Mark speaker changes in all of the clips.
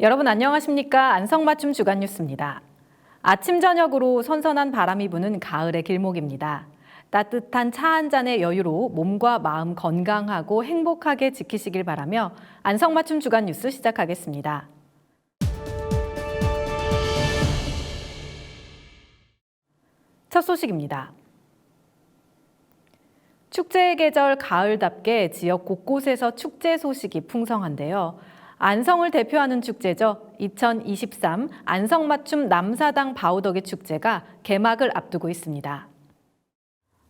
Speaker 1: 여러분 안녕하십니까? 안성맞춤 주간 뉴스입니다. 아침 저녁으로 선선한 바람이 부는 가을의 길목입니다. 따뜻한 차 한 잔의 여유로 몸과 마음 건강하고 행복하게 지키시길 바라며 안성맞춤 주간 뉴스 시작하겠습니다. 첫 소식입니다. 축제의 계절 가을답게 지역 곳곳에서 축제 소식이 풍성한데요. 안성을 대표하는 축제죠. 2023 안성 맞춤 남사당 바우더기 축제가 개막을 앞두고 있습니다.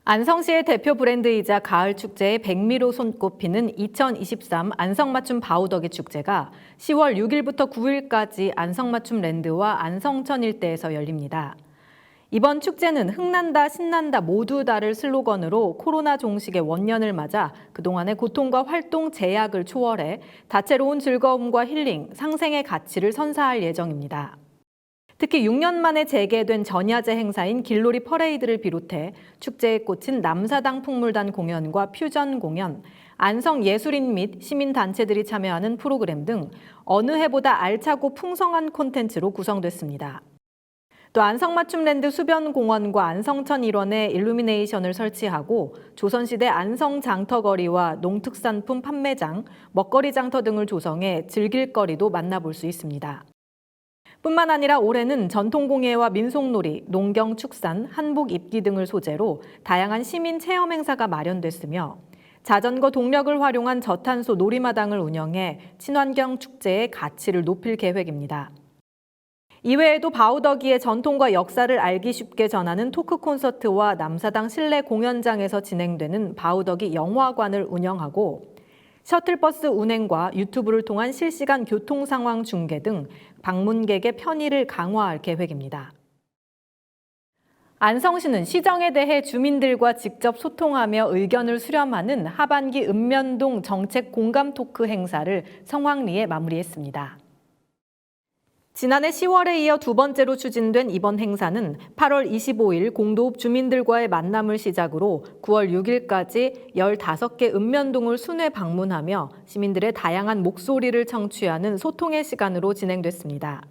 Speaker 1: 안성시의 대표 브랜드이자 가을 축제의 백미로 손꼽히는 2023 안성맞춤 바우더기 축제가 10월 6일부터 9일까지 안성맞춤 랜드와 안성천 일대에서 열립니다. 이번 축제는 흥난다, 신난다 모두 다를 슬로건으로 코로나 종식의 원년을 맞아 그동안의 고통과 활동 제약을 초월해 다채로운 즐거움과 힐링, 상생의 가치를 선사할 예정입니다. 특히 6년 만에 재개된 전야제 행사인 길놀이 퍼레이드를 비롯해 축제에 꽂힌 남사당 풍물단 공연과 퓨전 공연, 안성 예술인 및 시민단체들이 참여하는 프로그램 등 어느 해보다 알차고 풍성한 콘텐츠로 구성됐습니다. 또 안성맞춤랜드 수변공원과 안성천 일원에 일루미네이션을 설치하고 조선시대 안성 장터거리와 농특산품 판매장, 먹거리 장터 등을 조성해 즐길 거리도 만나볼 수 있습니다. 뿐만 아니라 올해는 전통공예와 민속놀이, 농경 축산, 한복 입기 등을 소재로 다양한 시민 체험 행사가 마련됐으며 자전거 동력을 활용한 저탄소 놀이마당을 운영해 친환경 축제의 가치를 높일 계획입니다. 이외에도 바우더기의 전통과 역사를 알기 쉽게 전하는 토크 콘서트와 남사당 실내 공연장에서 진행되는 바우더기 영화관을 운영하고 셔틀버스 운행과 유튜브를 통한 실시간 교통 상황 중계 등 방문객의 편의를 강화할 계획입니다. 안성시는 시정에 대해 주민들과 직접 소통하며 의견을 수렴하는 하반기 읍면동 정책 공감 토크 행사를 성황리에 마무리했습니다. 지난해 10월에 이어 두 번째로 추진된 이번 행사는 8월 25일 공도읍 주민들과의 만남을 시작으로 9월 6일까지 15개 읍면동을 순회 방문하며 시민들의 다양한 목소리를 청취하는 소통의 시간으로 진행됐습니다.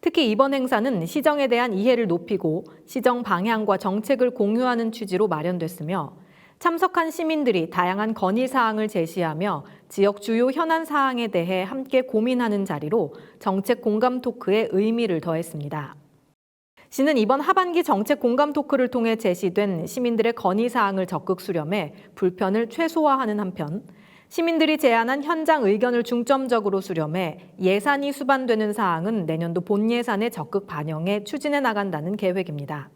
Speaker 1: 특히 이번 행사는 시정에 대한 이해를 높이고 시정 방향과 정책을 공유하는 취지로 마련됐으며 참석한 시민들이 다양한 건의 사항을 제시하며 지역 주요 현안 사항에 대해 함께 고민하는 자리로 정책 공감 토크에 의미를 더했습니다. 시는 이번 하반기 정책 공감 토크를 통해 제시된 시민들의 건의 사항을 적극 수렴해 불편을 최소화하는 한편 시민들이 제안한 현장 의견을 중점적으로 수렴해 예산이 수반되는 사항은 내년도 본 예산에 적극 반영해 추진해 나간다는 계획입니다.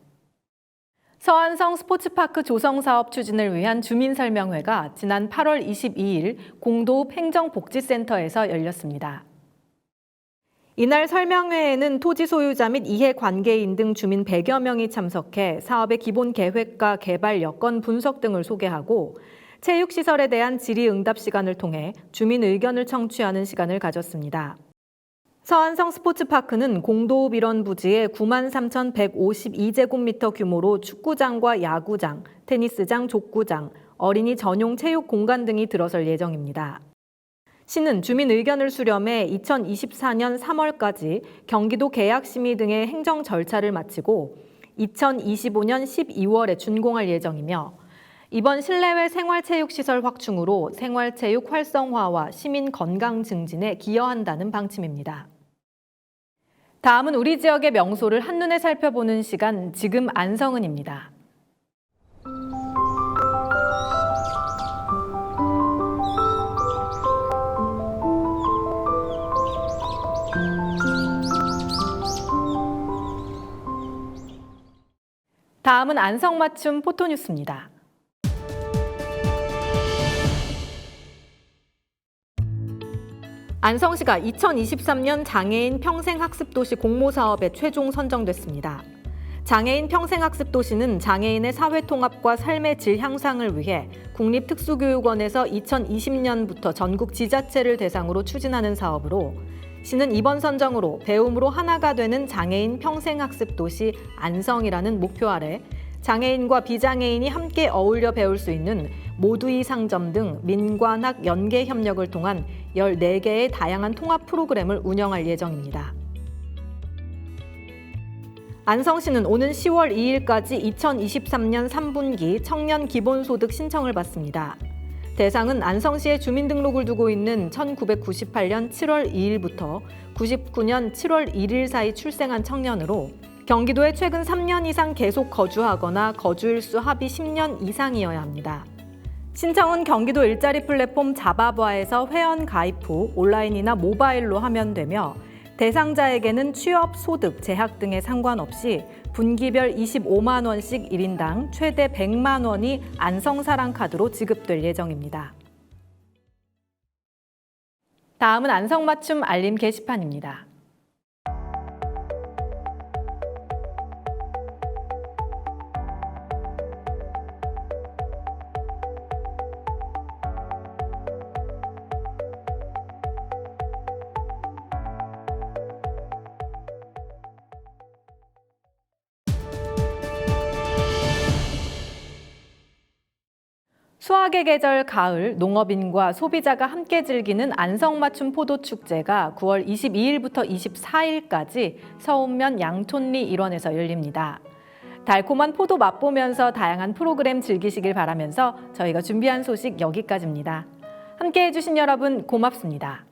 Speaker 1: 서안성 스포츠파크 조성 사업 추진을 위한 주민 설명회가 지난 8월 22일 공도읍 행정복지센터에서 열렸습니다. 이날 설명회에는 토지 소유자 및 이해 관계인 등 주민 100여 명이 참석해 사업의 기본 계획과 개발 여건 분석 등을 소개하고 체육시설에 대한 질의응답 시간을 통해 주민 의견을 청취하는 시간을 가졌습니다. 서안성 스포츠파크는 공도읍 일원 부지에 9만 3,152제곱미터 규모로 축구장과 야구장, 테니스장, 족구장, 어린이 전용 체육 공간 등이 들어설 예정입니다. 시는 주민 의견을 수렴해 2024년 3월까지 경기도 계약 심의 등의 행정 절차를 마치고 2025년 12월에 준공할 예정이며 이번 실내외 생활체육시설 확충으로 생활체육 활성화와 시민 건강 증진에 기여한다는 방침입니다. 다음은 우리 지역의 명소를 한눈에 살펴보는 시간 지금 안성은입니다. 다음은 안성맞춤 포토뉴스입니다. 안성시가 2023년 장애인 평생학습도시 공모사업에 최종 선정됐습니다. 장애인 평생학습도시는 장애인의 사회통합과 삶의 질 향상을 위해 국립특수교육원에서 2020년부터 전국 지자체를 대상으로 추진하는 사업으로 시는 이번 선정으로 배움으로 하나가 되는 장애인 평생학습도시 안성이라는 목표 아래 장애인과 비장애인이 함께 어울려 배울 수 있는 모두이 상점 등 민관학 연계 협력을 통한 14개의 다양한 통합 프로그램을 운영할 예정입니다. 안성시는 오는 10월 2일까지 2023년 3분기 청년 기본소득 신청을 받습니다. 대상은 안성시에 주민등록을 두고 있는 1998년 7월 2일부터 99년 7월 1일 사이 출생한 청년으로 경기도에 최근 3년 이상 계속 거주하거나 거주일수 합이 10년 이상이어야 합니다. 신청은 경기도 일자리 플랫폼 자바바에서 회원 가입 후 온라인이나 모바일로 하면 되며 대상자에게는 취업, 소득, 재학 등에 상관없이 분기별 25만 원씩 1인당 최대 100만 원이 안성사랑 카드로 지급될 예정입니다. 다음은 안성맞춤 알림 게시판입니다. 수확의 계절 가을 농업인과 소비자가 함께 즐기는 안성맞춤 포도축제가 9월 22일부터 24일까지 서운면 양촌리 일원에서 열립니다. 달콤한 포도 맛보면서 다양한 프로그램 즐기시길 바라면서 저희가 준비한 소식 여기까지입니다. 함께 해주신 여러분 고맙습니다.